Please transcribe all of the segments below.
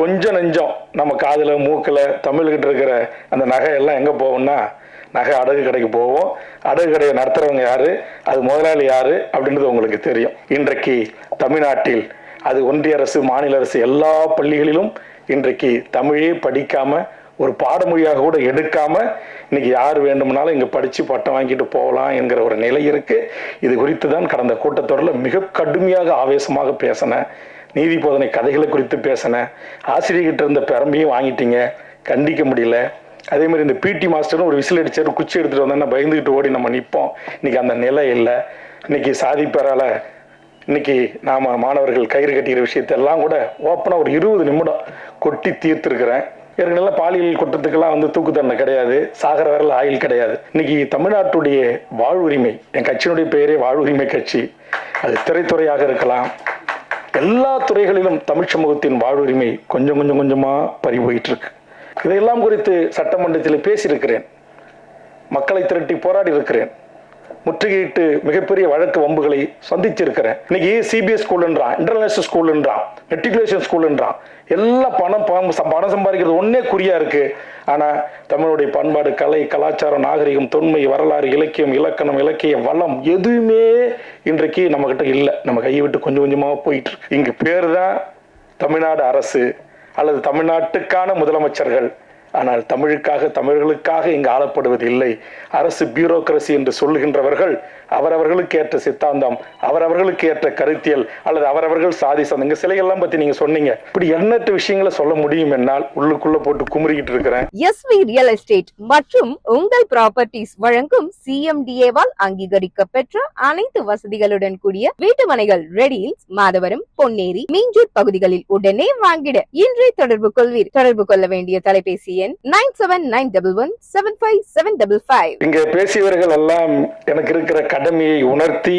கொஞ்சம் நெஞ்சம். நம்ம காதில் மூக்கில் தமிழ்கிட்ட இருக்கிற அந்த நகை எல்லாம் எங்கே போகும்னா நகை அடகு கடைக்கு போவோம். அடகு கடையை நடத்துறவங்க யாரு? அது முதலாளி யாரு? அப்படின்றது உங்களுக்கு தெரியும். இன்றைக்கு தமிழ்நாட்டில் அது ஒன்றிய அரசு மாநில அரசு எல்லா பள்ளிகளிலும் இன்றைக்கு தமிழே படிக்காம ஒரு பாடமொழியாக கூட எடுக்காம இன்னைக்கு யார் வேண்டுமானாலும் இங்கே படித்து பட்டம் வாங்கிட்டு போகலாம் என்கிற ஒரு நிலை இருக்கு. இது குறித்து தான் கடந்த கூட்டத்தொடரில் மிக கடுமையாக ஆவேசமாக பேசினேன் நீதி போதனை கதைகளை குறித்து பேசினேன் ஆசிரியர்கிட்ட இருந்த பெரம்பையும் வாங்கிட்டீங்க கண்டிக்க முடியல. அதே மாதிரி இந்த பிடி மாஸ்டரும் ஒரு விசில் அடிச்சாரு குச்சி எடுத்துட்டு வந்தா பயந்துகிட்டு ஓடி நம்ம நிற்போம் இன்னைக்கு அந்த நிலை இல்லை. இன்னைக்கு சாதி பெறால இன்னைக்கு நாம மாணவர்கள் கயிறு கட்டிக்கிற விஷயத்தெல்லாம் கூட ஓப்பனாக ஒரு இருபது நிமிடம் கொட்டி தீர்த்திருக்கிறேன். ஏற்கனவே பாலியல் குற்றத்துக்கெல்லாம் வந்து தூக்கு தண்டனை கிடையாது. சாகர வரல ஆயுள் கிடையாது. இன்னைக்கு தமிழ்நாட்டுடைய வாழ்வுரிமை என் கட்சியினுடைய பெயரே வாழ்வுரிமை கட்சி. அது திரைத்துறையாக இருக்கலாம் எல்லா துறைகளிலும் தமிழ் சமூகத்தின் வாழ்வுரிமை கொஞ்சம் கொஞ்சம் கொஞ்சமாக பறி போயிட்டுருக்கு. இதையெல்லாம் குறித்து சட்டமன்றத்தில் பேசியிருக்கிறேன். மக்களை திரட்டி போராடி இருக்கிறேன். முற்றுகையிட்டு மிகப்பெரிய வழக்கு வம்புகளை சந்திச்சிருக்கிறேன் இன்னைக்கு சிபிஎஸ் ஸ்கூல்ன்றான் இன்டர்நேஷனல் ஸ்கூல்ன்றான் மெட்ரிகுலேஷன் ஸ்கூல்ன்றான் எல்லாம் பணம் பணம் பணம் சம்பாதிக்கிறது ஒன்னே குறியா இருக்கு. ஆனா தமிழுடைய பண்பாடு கலை கலாச்சாரம் நாகரிகம் தொன்மை வரலாறு இலக்கியம் இலக்கணம் இலக்கிய வளம் எதுவுமே இன்றைக்கு நம்ம கிட்ட இல்லை. நம்ம கையை விட்டு கொஞ்சம் கொஞ்சமாக போயிட்டு இருக்கு. இங்கு பேர் தான் தமிழ்நாடு அரசு அல்லது தமிழ்நாட்டுக்கான முதலமைச்சர்கள். ஆனால் தமிழுக்காக தமிழர்களுக்காக இங்கு ஆளப்படுவது இல்லை அரசு பியூரோக்ரசி என்று சொல்லுகின்றவர்கள் அவரவர்களுக்கு ஏற்ற சித்தாந்தம் அவரவர்களுக்கு ஏற்ற கருத்தியல் அல்லது அவரவர்கள் சாதி சந்தங்க சிலைகள்லாம் பத்தி நீங்க சொன்னீங்க. இப்படி எண்ணற்ற விஷயங்களை சொல்ல முடியும் என்னால். உள்ளுக்குள்ள போட்டு குமுறிக்கிட்டு இருக்கிறேன். எஸ்வி ரியல் எஸ்டேட் மற்றும் உங்கள் ப்ராப்பர்ட்டிஸ் வழங்கும் சிஎம்டிஏவால் அங்கீகரிக்க பெற்ற அனைத்து வசதிகளுடன் கூடிய வீட்டுமனைகள் ரெடியில் மாதவரம் பொன்னேரி மீஞ்சூர் பகுதிகளில் உடனே வாங்கிட. இன்றே தொடர்பு கொள்வீர். தொடர்பு கொள்ள வேண்டிய தொலைபேசி எண் nine seven nine double one seven five seven double five இங்க பேசியவர்கள் எல்லாம் எனக்கு இருக்கிற கடமையை உணர்த்தி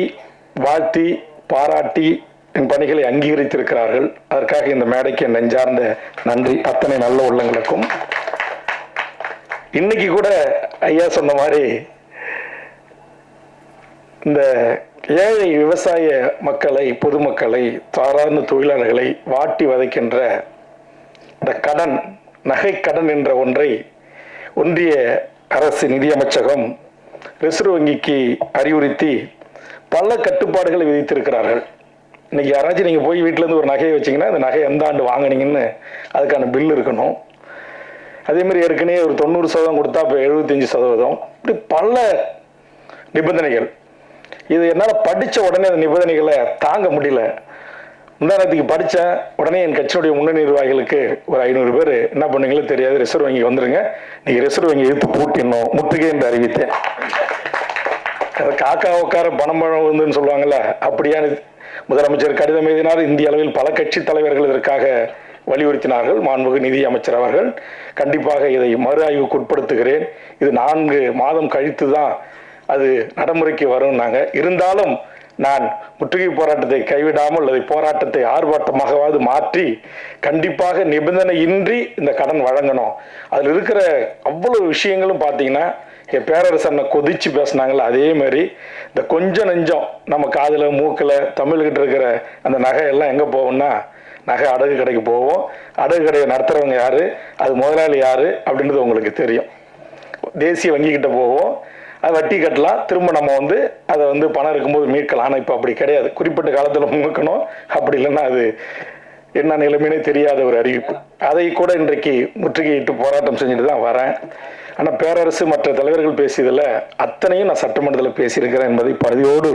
வாழ்த்தி பாராட்டி என் பணிகளை அங்கீகரித்திருக்கிறார்கள். அதற்காக இந்த மேடைக்கு என் நெஞ்சார்ந்த நன்றி. அத்தனை நல்ல உள்ளங்களுக்கும். இன்னைக்கு கூட ஐயா சொன்ன மாதிரி இந்த ஏழை விவசாய மக்களை பொதுமக்களை சாதாரண தொழிலாளர்களை வாட்டி வதைக்கின்ற இந்த கடன் நகை கடன் என்ற ஒன்றை ஒன்றிய அரசு நிதியமைச்சகம் ரிசர்வ் வங்கிக்கு அறிவுறுத்தி பல கட்டுப்பாடுகளை விதித்திருக்கிறார்கள். இன்னைக்கு யாராச்சும் நீங்கள் போய் வீட்டிலேருந்து ஒரு நகையை வச்சீங்கன்னா அந்த நகை எந்த ஆண்டு வாங்குனீங்கன்னு அதுக்கான பில் இருக்கணும். அதேமாதிரி ஏற்கனவே ஒரு தொண்ணூறு சதவீதம் கொடுத்தா இப்போ எழுபத்தஞ்சு சதவீதம். இப்படி பல நிபந்தனைகள். இது என்னால் படித்த உடனே அந்த நிபந்தனைகளை தாங்க முடியல. முந்தானத்துக்கு படித்தேன் உடனே என் கட்சியுடைய முன்னணி நிர்வாகிகளுக்கு ஒரு ஐநூறு பேர் என்ன பண்ணுங்களோ தெரியாது. ரிசர்வ் வங்கி வந்துருங்க. நீங்கள் ரிசர்வ் வங்கி எடுத்து பூட்டிடணும். முற்றுகை என்று அறிவித்தேன். அது காக்கா உட்கார பணம் பழம் வந்துன்னு சொல்லுவாங்கல்ல அப்படியான முதலமைச்சர் கடிதம் எழுதினார். இந்திய அளவில் பல கட்சி தலைவர்கள் இதற்காக வலியுறுத்தினார்கள். மாண்புகு நிதி அமைச்சர் அவர்கள் கண்டிப்பாக இதை மறு ஆய்வுக்கு உட்படுத்துகிறேன். இது நான்கு மாதம் கழித்து தான் அது நடைமுறைக்கு வரும்னாங்க. இருந்தாலும் நான் முற்றுகை போராட்டத்தை கைவிடாமல் அதை போராட்டத்தை ஆர்ப்பாட்டமாகவாது மாற்றி கண்டிப்பாக நிபந்தனையின்றி இந்த கடன் வழங்கணும். அதில் இருக்கிற அவ்வளவு விஷயங்களும் பார்த்தீங்கன்னா என் பேரரசனை கொதிச்சு பேசினாங்களே அதே மாதிரி இந்த கொஞ்சம் நெஞ்சம் நம்ம காதில் மூக்கில் தமிழ்கிட்ட இருக்கிற அந்த நகை எல்லாம் எங்கே போகும்னா நகை அடகு கடைக்கு போவோம். அடகு கடையை நடத்துகிறவங்க யார்? அது முதலாளி யார்? அப்படின்றது உங்களுக்கு தெரியும். தேசிய வங்கிக்கிட்ட போவோம். அது வட்டி கட்டலாம். திரும்ப நம்ம வந்து அதை வந்து பணம் இருக்கும்போது மீட்கலாம். ஆனால் இப்போ அப்படி கிடையாது. குறிப்பிட்ட காலத்தில் முழுக்கணும். அப்படி இல்லைன்னா அது என்ன நிலைமைனே தெரியாத ஒரு அறிவிப்பு. அதை கூட இன்றைக்கு முற்றுகையிட்டு போராட்டம் செஞ்சுட்டு தான் வரேன். ஆனால் பேரரசு மற்ற தலைவர்கள் பேசியதில் அத்தனையும் நான் சட்டமன்றத்தில் பேசியிருக்கிறேன் என்பதை பதிவோடு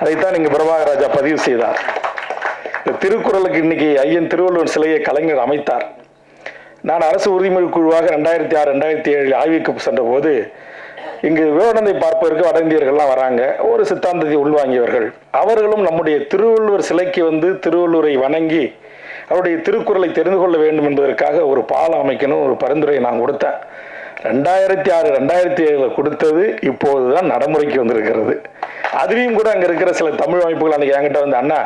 அதைத்தான் நீங்கள் பிரபாகராஜா பதிவு செய்தார். இந்த திருக்குறளுக்கு இன்னைக்கு ஐயன் திருவள்ளுவர் சிலையை கலைஞர் அமைத்தார். நான் அரசு உறுதிமொழி குழுவாக ரெண்டாயிரத்தி ஆறு ரெண்டாயிரத்தி ஏழு ஆய்வுக்கு சென்ற போது இங்கு விவேகானந்தை பார்ப்பதற்கு வட இந்தியர்கள்லாம் வராங்க. ஒரு சித்தாந்தத்தை உள்வாங்கியவர்கள். அவர்களும் நம்முடைய திருவள்ளுவர் சிலைக்கு வந்து திருவள்ளுவரை வணங்கி அவருடைய திருக்குறளை தெரிந்து கொள்ள வேண்டும் என்பதற்காக ஒரு பாலம் அமைக்கணும் ஒரு பரிந்துரையை நான் கொடுத்தேன். ரெண்டாயிரத்தி ஆறு ரெண்டாயிரத்தி ஏழில் கொடுத்தது இப்போது தான் நடைமுறைக்கு வந்திருக்கிறது. அதுலேயும் கூட அங்கே இருக்கிற சில தமிழ் அமைப்புகள் அன்றைக்கி என்கிட்ட வந்து அண்ணா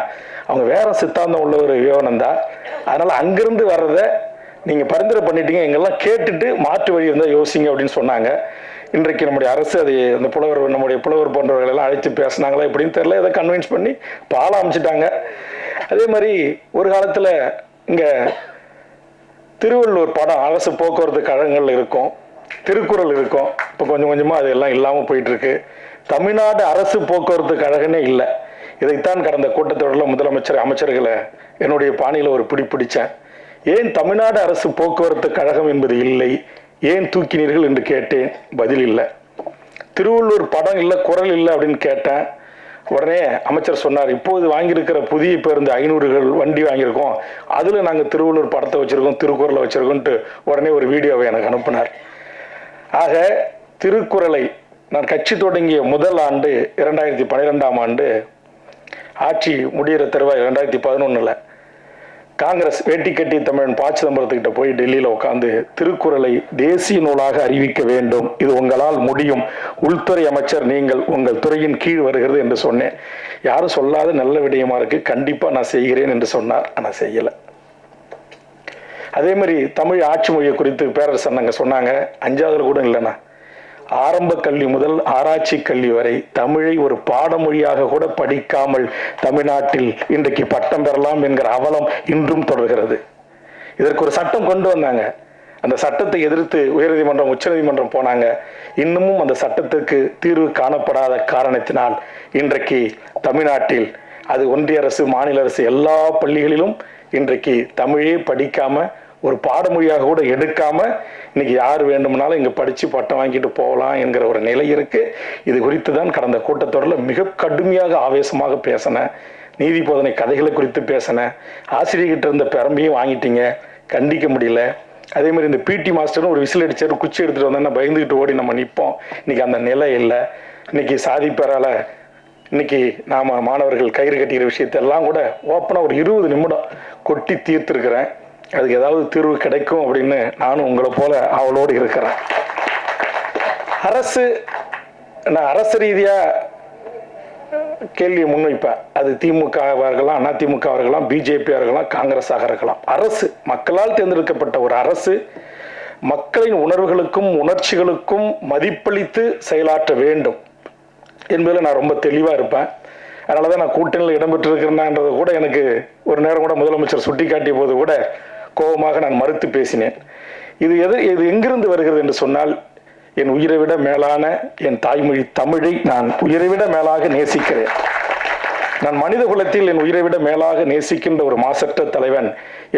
அவங்க வேற சித்தாந்தம் உள்ள ஒரு விவேகானந்தா. அதனால் அங்கிருந்து வர்றதை நீங்கள் பரிந்துரை பண்ணிட்டீங்க. எங்கெல்லாம் கேட்டுட்டு மாற்று வழி இருந்தால் யோசிங்க அப்படின்னு சொன்னாங்க. இன்றைக்கு நம்முடைய அரசு அதை அந்த புலவர் நம்முடைய புலவர் போன்றவர்கள் எல்லாம் அழைத்து பேசினாங்களா எப்படின்னு தெரியல. இதை கன்வின்ஸ் பண்ணி பாலம் அமைச்சிட்டாங்க. அதே மாதிரி ஒரு காலத்தில் இங்கே திருவள்ளூர் படம் அரசு போக்குவரத்து கழகங்கள் இருக்கும். திருக்குறள் இருக்கும். இப்போ கொஞ்சம் கொஞ்சமாக அதெல்லாம் இல்லாமல் போயிட்டுருக்கு. தமிழ்நாடு அரசு போக்குவரத்து கழகமே இல்லை. இதைத்தான் கடந்த கூட்டத்தொடரில் முதலமைச்சர் அமைச்சர்களை என்னுடைய பாணியில் ஒரு பிடிப்பிடித்தேன் ஏன் தமிழ்நாடு அரசு போக்குவரத்து கழகம் என்பது இல்லை? ஏன் தூக்கினீர்கள் என்று கேட்டேன். பதில் இல்லை. திருவள்ளூர் படம் இல்லை குரல் இல்லை அப்படின்னு கேட்டேன். உடனே அமைச்சர் சொன்னார் இப்போது வாங்கியிருக்கிற புதிய பேருந்து ஐநூறுகள் வண்டி வாங்கியிருக்கோம். அதில் நாங்கள் திருவள்ளூர் படத்தை வச்சுருக்கோம் திருக்குறளை வச்சுருக்கோன்ட்டு உடனே ஒரு வீடியோவை எனக்கு அனுப்பினார். ஆக திருக்குறளை நான் கட்சி தொடங்கிய முதல் ஆண்டு இரண்டாயிரத்தி பன்னிரெண்டாம் ஆண்டு ஆட்சி முடிகிற தருவாய் ரெண்டாயிரத்தி பதினொன்றில் காங்கிரஸ் வேட்டி கட்டி தமிழன் ப சிதம்பரத்துக்கிட்ட போய் டெல்லியில் உட்காந்து திருக்குறளை தேசிய நூலாக அறிவிக்க வேண்டும். இது உங்களால் முடியும். உள்துறை அமைச்சர் நீங்கள் உங்கள் துறையின் கீழ் வருகிறது என்று சொன்னேன். யாரும் சொல்லாத நல்ல விடயமா இருக்கு. கண்டிப்பாக நான் செய்கிறேன் என்று சொன்னார். ஆனால் செய்யலை. அதே மாதிரி தமிழ் ஆட்சி மொழியை குறித்து பேரரசர் நாங்கள் சொன்னாங்க. அஞ்சாவதுல கூட இல்லைண்ணா. ஆரம்ப கல்வி முதல் ஆராய்ச்சி கல்வி வரை தமிழை ஒரு பாடமொழியாக கூட படிக்காமல் தமிழ்நாட்டில் இன்றைக்கு பட்டம் பெறலாம் என்கிற அவலம் இன்றும் தொடர்கிறது. இதற்கு ஒரு சட்டம் கொண்டு வந்தாங்க. அந்த சட்டத்தை எதிர்த்து உயர்நீதிமன்றம் உச்சநீதிமன்றம் போனாங்க. இன்னமும் அந்த சட்டத்திற்கு தீர்வு காணப்படாத காரணத்தினால் இன்றைக்கு தமிழ்நாட்டில் அது ஒன்றிய அரசு மாநில அரசு எல்லா பள்ளிகளிலும் இன்றைக்கு தமிழே படிக்காம ஒரு பாடமொழியாக கூட எடுக்காம இன்னைக்கு யார் வேண்டுமானாலும் இங்க படிச்சு பட்டம் வாங்கிட்டு போகலாம் என்கிற ஒரு நிலை இருக்கு. இது குறித்து தான் கடந்த கூட்டத்தொடரில் மிக கடுமையாக ஆவேசமாக பேசினேன் நீதி போதனை கதைகளை குறித்து பேசினேன் ஆசிரியர்கிட்ட இருந்த பெரம்பையும் வாங்கிட்டீங்க கண்டிக்க முடியல. அதே மாதிரி இந்த பிடி மாஸ்டரும் ஒரு விசில் அடிச்சாரு குச்சி எடுத்துட்டு வந்தா பயந்துகிட்டு ஓடி நம்ம நிற்போம். இன்னைக்கு அந்த நிலை இல்லை. இன்னைக்கு சாதி பெறால இன்னைக்கு நாம மாணவர்கள் கயிறு கட்டிக்கிற விஷயத்தெல்லாம் கூட ஓப்பனாக ஒரு இருபது நிமிடம் கொட்டி தீர்த்துருக்குறேன். அதுக்கு ஏதாவது தீர்வு கிடைக்கும் அப்படின்னு நானும் உங்களை போல அவளோடு இருக்கிறேன். அரசு நான் அரசு ரீதியா கேள்வியை முன்வைப்பேன். அது திமுகவாக இருக்கலாம் அதிமுக இருக்கலாம் பிஜேபி இருக்கலாம் காங்கிரஸாக இருக்கலாம் அரசு மக்களால் தேர்ந்தெடுக்கப்பட்ட ஒரு அரசு மக்களின் உணர்வுகளுக்கும் உணர்ச்சிகளுக்கும் மதிப்பளித்து செயலாற்ற வேண்டும் என்பதில் நான் ரொம்ப தெளிவாக இருப்பேன். அதனால தான் நான் கூட்டணியில் இடம்பெற்றிருக்கிறேன்ன்றது கூட எனக்கு ஒரு நேரம் கூட முதலமைச்சர் சுட்டிக்காட்டிய போது கூட கோபமாக நான் மறுத்து பேசினேன். இது எது இது எங்கிருந்து வருகிறது என்று சொன்னால் என் உயிரை விட மேலான என் தாய்மொழி தமிழை நான் உயிரை விட மேலாக நேசிக்கிறேன். நான் மனித குலத்தில் என் உயிரை விட மேலாக நேசிக்கின்ற ஒரு மாசற்ற தலைவன்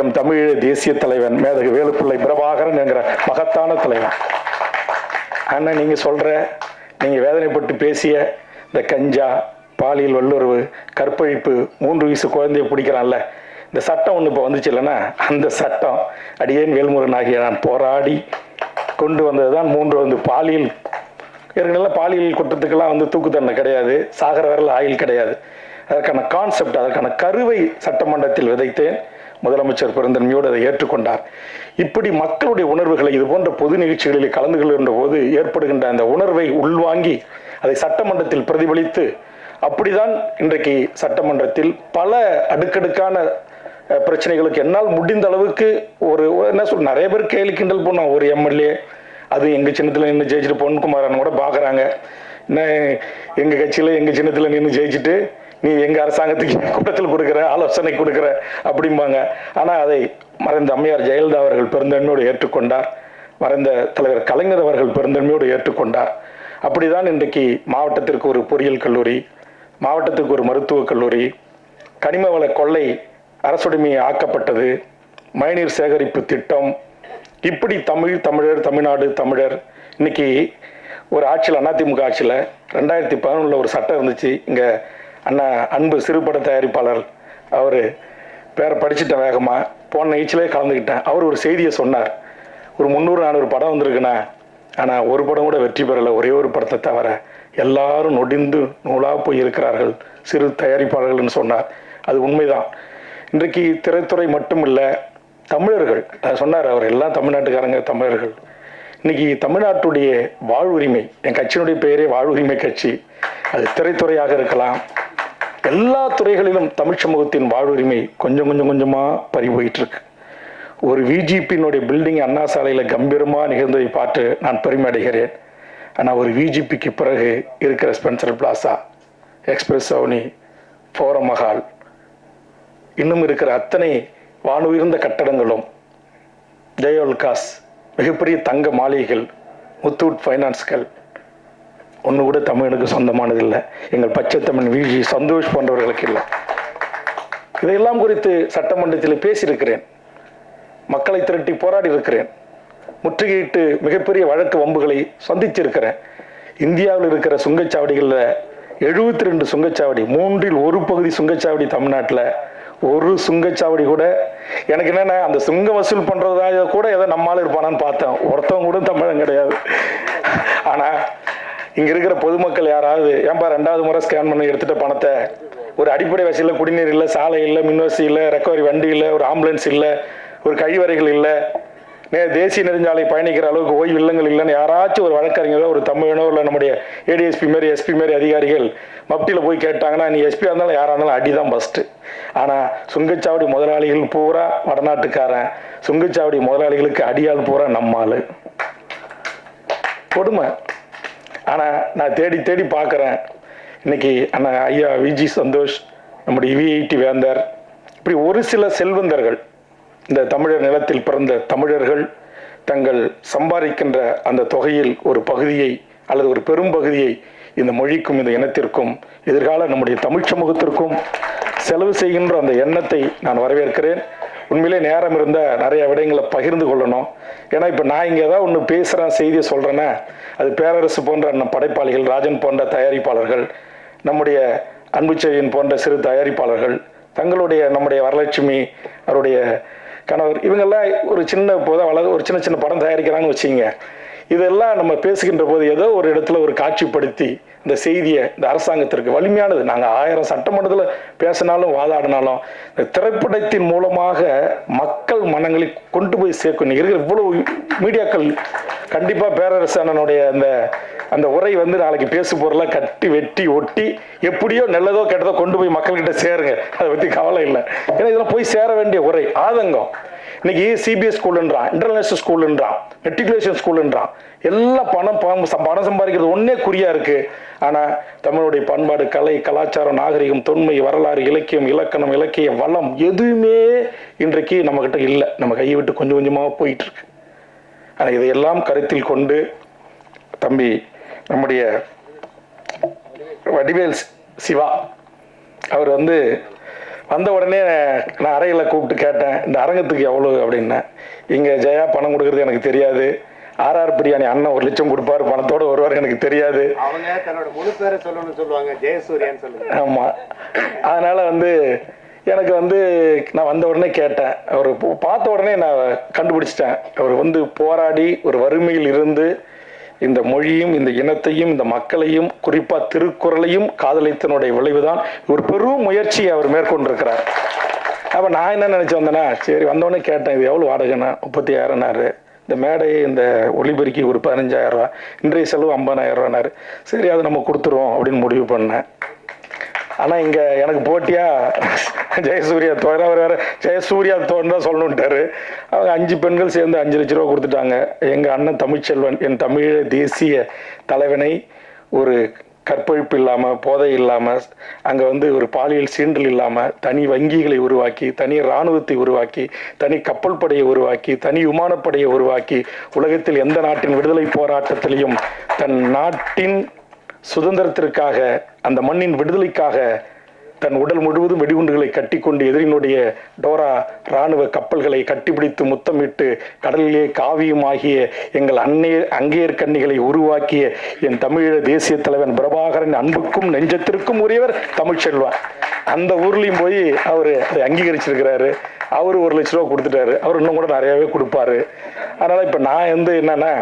எம் தமிழீழ தேசிய தலைவன் மேதகு வேலுப்பிள்ளை பிரபாகரன் என்கிற மகத்தான தலைவன். அண்ணன் நீங்க சொல்ற நீங்க வேதனைப்பட்டு பேசிய இந்த கஞ்சா பாலியல் வல்லுறவு கற்பழிப்பு மூன்று வயசு குழந்தைய பிடிக்கிறான்ல இந்த சட்டம் ஒன்று இப்போ வந்துச்சு இல்லைன்னா அந்த சட்டம் அடியேன் வேல்முருகன் ஆகிய நான் போராடி கொண்டு வந்தது தான் மூன்று வந்து பாலியல். ஏற்கனவே பாலியல் குற்றத்துக்கெல்லாம் வந்து தூக்கு தண்டனை கிடையாது சாகர வரல ஆயுள் கிடையாது. அதற்கான கான்செப்ட் அதற்கான கருவை சட்டமன்றத்தில் விதைத்தேன். முதலமைச்சர் பெருந்தன்மையோடு அதை ஏற்றுக்கொண்டார். இப்படி மக்களுடைய உணர்வுகளை இது போன்ற பொது நிகழ்ச்சிகளில் கலந்து கொள்கின்ற போது ஏற்படுகின்ற அந்த உணர்வை உள்வாங்கி அதை சட்டமன்றத்தில் பிரதிபலித்து அப்படிதான் இன்றைக்கு சட்டமன்றத்தில் பல அடுக்கடுக்கான பிரச்சனைகளுக்கு என்னால் முடிந்த அளவுக்கு ஒரு என்ன சொல் நிறைய பேர் கேலி கிண்டல் பண்ணோம் ஒரு எம்எல்ஏ அது எங்க சின்னத்துல நின்று ஜெயிச்சுட்டு பொன்குமாரன் கூட பாக்குறாங்க. என்ன எங்க கட்சியில எங்க சின்னத்துல நின்று ஜெயிச்சுட்டு நீ எங்க அரசாங்கத்துக்கு கூட்டத்தில் கொடுக்குற ஆலோசனை கொடுக்குற அப்படிம்பாங்க. ஆனா அதை மறைந்த அம்மையார் ஜெயலலிதா அவர்கள் பெருந்தன்மையோடு ஏற்றுக்கொண்டார். மறைந்த தலைவர் கலைஞர் அவர்கள் பெருந்தன்மையோடு ஏற்றுக்கொண்டார். அப்படிதான் இன்றைக்கு மாவட்டத்திற்கு ஒரு பொறியியல் கல்லூரி மாவட்டத்துக்கு ஒரு மருத்துவக் கல்லூரி கனிம வள கொள்ளை அரசுடைமை ஆக்கப்பட்டது. மழைநீர் சேகரிப்பு திட்டம். இப்படி தமிழ் தமிழர் தமிழ்நாடு தமிழர். இன்னைக்கு ஒரு ஆட்சியில் அதிமுக ஆட்சியில் ரெண்டாயிரத்தி பதினொன்றில் ஒரு சட்டம் இருந்துச்சு. இங்கே அண்ணா அன்பு சிறுபட தயாரிப்பாளர் அவர் பேரை படிச்சுட்டேன் வேகமாக போன நிகழ்ச்சியிலே கலந்துக்கிட்டேன் அவர் ஒரு செய்தியை சொன்னார். ஒரு முந்நூறு நானூறு படம் வந்திருக்குண்ணா. ஆனால் ஒரு படம் கூட வெற்றி பெறலை. ஒரே ஒரு படத்தை தவிர எல்லாரும் நொடிந்து நூலாக போய் இருக்கிறார்கள் சிறு தயாரிப்பாளர்கள்னு சொன்னார். அது உண்மைதான். இன்றைக்கு திரைத்துறை மட்டும் இல்லை தமிழர்கள் சொன்னார் அவர் எல்லாம் தமிழ்நாட்டுக்காரங்க தமிழர்கள். இன்னைக்கு தமிழ்நாட்டுடைய வாழ்வுரிமை என் கட்சியினுடைய பெயரே வாழ்வுரிமை கட்சி. அது திரைத்துறையாக இருக்கலாம். எல்லா துறைகளிலும் தமிழ் சமூகத்தின் வாழ்வுரிமை கொஞ்சம் கொஞ்சம் கொஞ்சமாக பறி போயிட்டுருக்கு ஒரு விஜிபியினுடைய பில்டிங் அண்ணா சாலையில் கம்பீரமாக நிகழ்ந்ததை பார்த்து நான் பெருமை அடைகிறேன். ஆனால் ஒரு விஜிபிக்கு பிறகு இருக்கிற Spencer Plaza Express Avenue Forum Mall இன்னும் இருக்கிற அத்தனை வானுயர்ந்த கட்டடங்களும் ஜெயோல்காஸ் மிகப்பெரிய தங்க மாளிகைகள் முத்தூட் ஃபைனான்ஸ்கள் ஒன்று கூட தமிழனுக்கு சொந்தமானதில்லை. எங்கள் பச்சை தமிழ் விஜி சந்தோஷ் போன்றவர்களுக்கு இல்லை. இதையெல்லாம் குறித்து சட்டமன்றத்தில் பேசியிருக்கிறேன். மக்களை திரட்டி போராடி இருக்கிறேன். முற்றுகையிட்டு மிகப்பெரிய வழக்கு வம்புகளை சந்திச்சிருக்கிறேன். இந்தியாவில் இருக்கிற சுங்கச்சாவடிகளில் எழுபத்தி ரெண்டு சுங்கச்சாவடி மூன்றில் ஒரு பகுதி சுங்கச்சாவடி தமிழ்நாட்டில் ஒரு சுங்கச்சாவடி கூட எனக்கு என்னென்ன அந்த சுங்க வசூல் பண்ணுறதாக கூட ஏதோ நம்மால் இருப்பானான்னு பார்த்தேன். ஒருத்தவங்க கூட தமிழன் கிடையாது. ஆனால் இங்கே இருக்கிற பொதுமக்கள் யாராவது ஏன்பா ரெண்டாவது முறை ஸ்கேன் பண்ணி எடுத்துகிட்ட பணத்தை? ஒரு அடிப்படை வசதியில் குடிநீர் இல்லை சாலை இல்லை மின்வசதி இல்லை ரெக்கவரி வண்டி இல்லை ஒரு ஆம்புலன்ஸ் இல்லை ஒரு கழிவறைகள் இல்லை. தேசிய நெடுஞ்சாலை பயணிக்கிற அளவுக்கு ஓய்வு இல்லங்கள் இல்லைன்னு யாராச்சும் ஒரு வழக்கறிஞரோ ஒரு தமிழனோ இல்லை நம்முடைய ஏடிஎஸ்பி மாரி எஸ்பி மாரி அதிகாரிகள் மப்டியில் போய் கேட்டாங்கன்னா நீ எஸ்பி இருந்தாலும் யாராக இருந்தாலும் அடி தான் ஃபஸ்ட்டு ஆனால் சுங்கச்சாவடி முதலாளிகள் பூரா வடநாட்டுக்காரன். சுங்கச்சாவடி முதலாளிகளுக்கு அடியால் பூரா நம்மாள். கொடுமை. ஆனால் நான் தேடி தேடி பார்க்குறேன் இன்னைக்கு அண்ணா ஐயா விஜி சந்தோஷ் நம்முடைய விஐடி வேந்தர். இப்படி ஒரு சில செல்வந்தர்கள் இந்த தமிழர் நிலத்தில் பிறந்த தமிழர்கள் தங்கள் சம்பாதிக்கின்ற அந்த தொகையில் ஒரு பகுதியை அல்லது ஒரு பெரும் பகுதியை இந்த மொழிக்கும் இந்த இனத்திற்கும் எதிர்கால நம்முடைய தமிழ் சமூகத்திற்கும் செலவு செய்கின்ற அந்த எண்ணத்தை நான் வரவேற்கிறேன். உண்மையிலே நேரம் இருந்த நிறைய விடயங்களை பகிர்ந்து கொள்ளணும். ஏன்னா இப்போ நான் இங்கே ஏதாவது ஒன்று பேசுகிறேன் செய்தியை சொல்கிறேன்னா அது பேரரசு போன்ற நம் படைப்பாளிகள் ராஜன் போன்ற தயாரிப்பாளர்கள் நம்முடைய அன்புச்செழியன் போன்ற சிறு தயாரிப்பாளர்கள் தங்களுடைய நம்முடைய வரலட்சுமி அவருடைய கணவர் இவங்கெல்லாம் ஒரு சின்ன போதை வள ஒரு சின்ன சின்ன படம் தயாரிக்கிறாங்கன்னு வச்சுங்க இதெல்லாம் நம்ம பேசுகின்ற போது ஏதோ ஒரு இடத்துல ஒரு காட்சிப்படுத்தி இந்த செய்தியை இந்த அரசாங்கத்திற்கு வலிமையானது. நாங்கள் ஆயிரம் சட்டமன்றத்தில் பேசினாலும் வாதாடினாலும் இந்த திரைப்படத்தின் மூலமாக மக்கள் மனங்களை கொண்டு போய் சேர்க்கும் இருக்கிற இவ்வளவு மீடியாக்கள் கண்டிப்பாக பேரரசு அண்ணனுடைய அந்த அந்த உரை வந்து நாளைக்கு பேசு பொருளாக கட்டி வெட்டி ஒட்டி எப்படியோ நல்லதோ கெட்டதோ கொண்டு போய் மக்கள்கிட்ட சேருங்க. அதை பற்றி கவலை இல்லை. ஏன்னா இதெல்லாம் போய் சேர வேண்டிய உரை. ஆதங்கம். இன்னைக்கு சிபிஎஸ் ஸ்கூலுன்றான் இன்டர்நேஷனல் ஸ்கூலுன்றான் மெட்ரிகுலேஷன் ஸ்கூலுன்றான். எல்லாம் பணம் பணம் பணம் சம்பாதிக்கிறது ஒன்னே குறியா இருக்கு. ஆனா தமிழுடைய பண்பாடு கலை கலாச்சாரம் நாகரிகம் தொன்மை வரலாறு இலக்கியம் இலக்கணம் இலக்கிய வளம் எதுவுமே இன்றைக்கு நம்ம கிட்ட இல்லை. நம்ம கையை விட்டு கொஞ்சம் கொஞ்சமாக போயிட்டு இருக்கு. இதையெல்லாம் கருத்தில் கொண்டு தம்பி நம்முடைய வடிவேல் சிவா. அவர் வந்து வந்த உடனே நான் அறையில் கூப்பிட்டு கேட்டேன் இந்த அரங்கத்துக்கு எவ்வளோ அப்படின்னேன் இங்கே ஜெயா பணம் கொடுக்கறது எனக்கு தெரியாது. ஆர்ஆர் பிரியாணி அண்ணன் ஒரு லட்சம் கொடுப்பாரு பணத்தோட வருவார் எனக்கு தெரியாது. அவங்க தன்னோட முழு பேரை சொல்லணும்னு சொல்லுவாங்க ஜெயசூர்யான்னு சொல்லுவாங்க ஆமாம் அதனால வந்து எனக்கு வந்து நான் வந்த உடனே கேட்டேன். அவர் பார்த்த உடனே நான் கண்டுபிடிச்சிட்டேன். அவர் வந்து போராடி ஒரு வறுமையில் இருந்து இந்த மொழியும் இந்த இனத்தையும் இந்த மக்களையும் குறிப்பா திருக்குறளையும் காதலித்தனுடைய விளைவுதான். ஒரு பெரும் முயற்சியை அவர் மேற்கொண்டிருக்கிறார். அப்ப நான் என்ன நினைச்சு வந்தேன்னா சரி வந்தோடனே கேட்டேன் இது எவ்வளவு வாடகைண்ணா முப்பத்தி ஆயிரம்னாரு இந்த மேடை இந்த ஒளிபெருக்கி ஒரு பதினஞ்சாயிரம் ரூபா இன்றைய செலவு ஐம்பதாயிரம் ரூபானாரு சரி அதை நம்ம கொடுத்துருவோம் அப்படின்னு முடிவு பண்ணேன். ஆனா இங்க எனக்கு போட்டியா? ஜெயசூர்யா தோற அவர் வேற ஜெயசூர்யா தோன்னு தான் சொல்லணுன்ட்டாரு அவங்க அஞ்சு பெண்கள் சேர்ந்து அஞ்சு லட்ச ரூபா கொடுத்துட்டாங்க. எங்க அண்ணன் தமிழ்ச்செல்வன் என் தமிழ தேசிய தலைவனை ஒரு கற்பழிப்பு இல்லாமல் போதை இல்லாமல் அங்கே வந்து ஒரு பாலியல் சீண்டல் இல்லாமல் தனி வங்கிகளை உருவாக்கி தனி இராணுவத்தை உருவாக்கி தனி கப்பல் படையை உருவாக்கி தனி விமானப்படையை உருவாக்கி உலகத்தில் எந்த நாட்டின் விடுதலை போராட்டத்திலையும் தன் நாட்டின் சுதந்திரத்திற்காக அந்த மண்ணின் விடுதலைக்காக தன் உடல் முழுவதும் வெடிகுண்டுகளை கட்டிக்கொண்டு எதிரினுடைய டோரா ராணுவ கப்பல்களை கட்டிப்பிடித்து முத்தமிட்டு கடலிலே காவியமாகிய எங்கள் அன்னைய அங்கேயர் கன்னிகளை உருவாக்கிய என் தமிழீழ தேசிய தலைவன் பிரபாகரன் அன்புக்கும் நெஞ்சத்திற்கும் உரியவர் தமிழ்ச்செல்வன். அந்த ஊர்லேயும் போய் அவர் அதை அங்கீகரிச்சிருக்கிறாரு. அவர் ஒரு லட்ச ரூபா கொடுத்துட்டாரு. அவர் இன்னும் கூட நிறையாவே கொடுப்பாரு. அதனால் இப்போ நான் வந்து என்னென்னா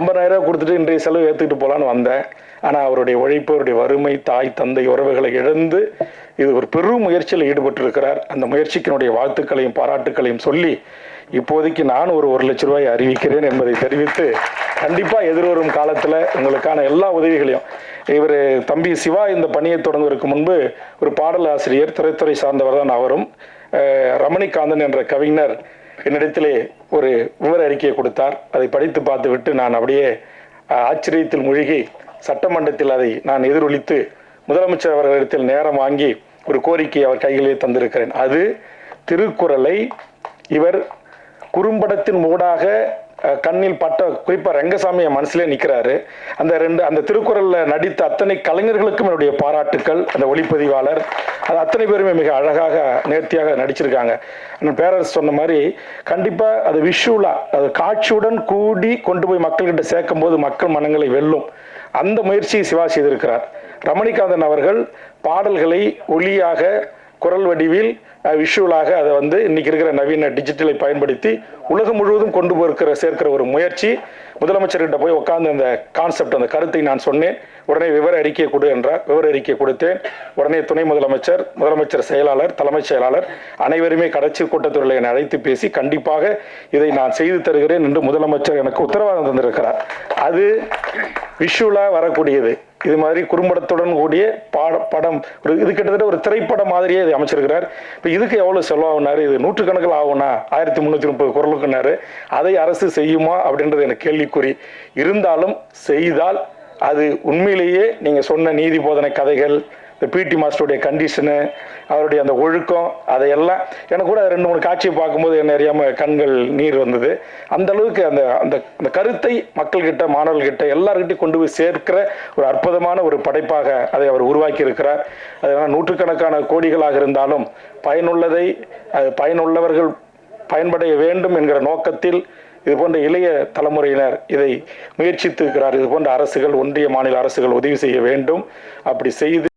ஐம்பதாயிரம் ரூபா கொடுத்துட்டு இன்றைய செலவு ஏற்றுக்கிட்டு போகலான்னு வந்தேன். ஆனால் அவருடைய உழைப்பு அவருடைய வறுமை தாய் தந்தை உறவுகளை இழந்து இது ஒரு பெரும் முயற்சியில் ஈடுபட்டிருக்கிறார். அந்த முயற்சிக்கினுடைய வாழ்த்துக்களையும் பாராட்டுக்களையும் சொல்லி இப்போதைக்கு நான் ஒரு ஒரு லட்ச ரூபாய் அறிவிக்கிறேன் என்பதை தெரிவித்து கண்டிப்பாக எதிர்வரும் காலத்தில் உங்களுக்கான எல்லா உதவிகளையும் இவர் தம்பி சிவா இந்த பணியை தொடங்குவதற்கு முன்பு ஒரு பாடல் ஆசிரியர் திரைத்துறை சார்ந்தவர் தான் அவரும் ரமணிகாந்தன் என்ற கவிஞர் என்னிடத்திலே ஒரு விவர அறிக்கையை கொடுத்தார். அதை படித்து பார்த்து விட்டு நான் அப்படியே ஆச்சரியத்தில் மூழ்கி சட்டமன்றத்தில் அதை நான் எதிரொலித்து முதலமைச்சர் அவர்களிடத்தில் நேரம் வாங்கி ஒரு கோரிக்கை அவர் கைகளிலே தந்திருக்கிறேன். அது திருக்குறளை இவர் குறும்படத்தின் ஊடாக கண்ணில் பட்ட குறிப்பா ரங்கசாமி என் மனசுல நிற்கிறாரு அந்த ரெண்டு அந்த திருக்குறளில் நடித்த அத்தனை கலைஞர்களுக்கும் என்னுடைய பாராட்டுக்கள். அந்த ஒளிப்பதிவாளர் அது அத்தனை பேருமே மிக அழகாக நேர்த்தியாக நடிச்சிருக்காங்க. பேரரசு சொன்ன மாதிரி கண்டிப்பாக அது விஷுவலா அது காட்சியுடன் கூடி கொண்டு போய் மக்கள்கிட்ட சேர்க்கும் போது மக்கள் மனங்களை வெல்லும். அந்த முயற்சியை சிவா செய்திருக்கிறார். ரமணிகாந்தன் அவர்கள் பாடல்களை ஒளியாக குரல் வடிவில் விஷுவலாக அதை வந்து இன்னைக்கு இருக்கிற நவீன டிஜிட்டலை பயன்படுத்தி உலகம் முழுவதும் கொண்டு போயிருக்கிற சேர்க்கிற ஒரு முயற்சி. முதலமைச்சர்கிட்ட போய் உட்கார்ந்து அந்த கான்செப்ட் அந்த கருத்தை நான் சொன்னேன். உடனே விவர அறிக்கையை கொடு என்றார். விவர அறிக்கையை கொடுத்தேன். உடனே துணை முதலமைச்சர் முதலமைச்சர் செயலாளர் தலைமைச் செயலாளர் அனைவருமே கடைசி கூட்டத்தில் என்னை அழைத்து பேசி கண்டிப்பாக இதை நான் செய்து தருகிறேன் என்று முதலமைச்சர் எனக்கு உத்தரவாதம் தந்திருக்கிறார். அது விஷுவலாக வரக்கூடியது. இது மாதிரி குறும்படத்துடன் கூடிய பாட படம். ஒரு இது கிட்டத்தட்ட ஒரு திரைப்படம் மாதிரியே இது அமைச்சிருக்கிறார். இப்போ இதுக்கு எவ்வளோ செலவாகுனாரு இது நூற்றுக்கணக்கில் ஆகும்னா ஆயிரத்தி முந்நூற்றி முப்பது குரலுக்குனாரு. அதை அரசு செய்யுமா அப்படின்றது எனக்கு கேள்விக்குறி. இருந்தாலும் செய்தால் அது உண்மையிலேயே நீங்கள் சொன்ன நீதி போதனை கதைகள் இந்த பிடி மாஸ்டருடைய கண்டிஷனு அவருடைய அந்த ஒழுக்கம் அதையெல்லாம் எனக்கு கூட ரெண்டு மூணு காட்சியை பார்க்கும்போது என்ன அறியாமல் கண்கள் நீர் வந்தது. அந்த அளவுக்கு அந்த அந்த அந்த கருத்தை மக்கள்கிட்ட மாணவர்கள்கிட்ட எல்லாருக்கிட்டையும் கொண்டு போய் சேர்க்கிற ஒரு அற்புதமான ஒரு படைப்பாக அதை அவர் உருவாக்கி இருக்கிறார் அதனால் நூற்றுக்கணக்கான கோடிகளாக இருந்தாலும் பயனுள்ளதை அது பயனுள்ளவர்கள் பயன்படைய வேண்டும் என்கிற நோக்கத்தில் இது போன்ற இளைய தலைமுறையினர் இதை முயற்சித்து இருக்கிறார் இது போன்ற அரசுகள் ஒன்றிய மாநில அரசுகள் உதவி செய்ய வேண்டும். அப்படி செய்து